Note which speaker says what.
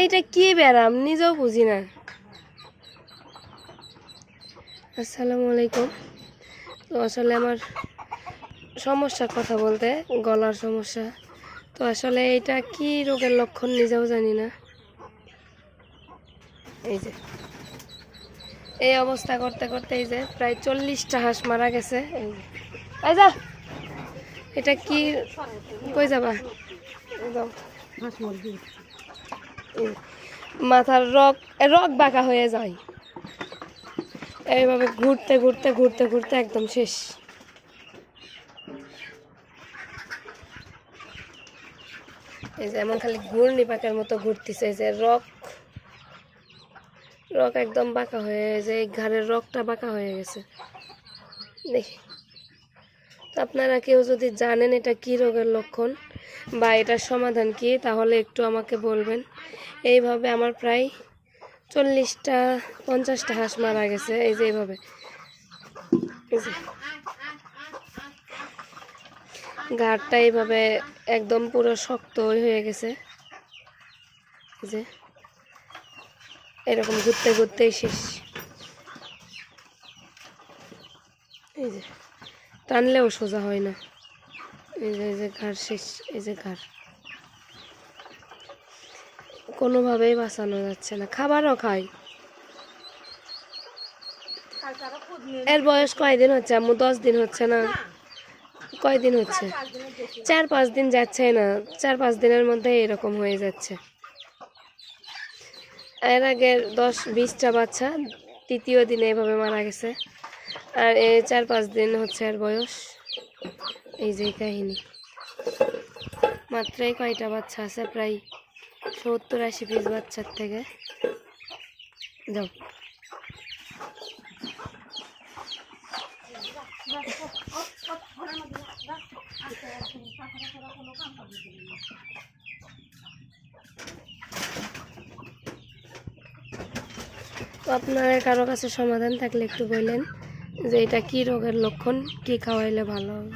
Speaker 1: এইটা কি ব্যারাম নিজেও বুঝি না। আসসালামু আলাইকুম। তো আসলে আমার সমস্যার কথা বলতে, গলার সমস্যা। তো আসলে এটা কি রোগের লক্ষণ নিজেও জানি না। এই যে। এই অবস্থা করতে করতে এই যে প্রায় চল্লিশটা হাঁস মারা গেছে। যে। এটা কি কই যাবা? মাথার রক রক বাঁকা হয়ে যায়। এইভাবে ঘুরতে ঘুরতে ঘুরতে ঘুরতে একদম শেষ। এই যে এমন খালি ঘূর্ণি পাকের মতো ঘুরতেছে, এই যে রক। রক একদম বাঁকা হয়ে যে এই ঘাড়ের রকটা বাঁকা হয়ে গেছে। দেখি। তো আপনারা কেউ যদি জানেন এটা কি রোগের লক্ষণ বা এটার সমাধান কি, তাহলে একটু আমাকে বলবেন। এইভাবে আমার প্রায় চল্লিশটা, পঞ্চাশটা হাঁস মারা গেছে, এই যে এইভাবে। ঘাটটা এইভাবে একদম পুরো শক্ত হয়ে গেছে। যে। এরকম ঘুরতে ঘুরতেই শেষ এই যে টানলেও সোজা হয় না। এই যে এই যে ঘাড় শেষ, এই যে ঘাড়। কোনোভাবেই বাঁচানো যাচ্ছে না। খাবারও খাই। এর বয়স কয়দিন হচ্ছে আম্মু? দশ দিন হচ্ছে না? কয়দিন হচ্ছে? চার পাঁচ দিন যাচ্ছে না। চার পাঁচ দিনের মধ্যে এরকম হয়ে যাচ্ছে। এর আগে দশ, বিশটা বাচ্চা, তৃতীয় দিনে এভাবে মারা গেছে। আর এই চার পাঁচ দিন হচ্ছে আর বয়স। এই যে কাহিনী। মাত্রই কয়টা বাচ্চা আছে? প্রায় সত্তর আশি পিস বাচ্চার থেকে। যাও। তো আপনার কারও কাছে সমাধান থাকলে একটু বললেন। যে এটা কি রোগের লক্ষণ? কি খাওয়াইলে ভালো হবে?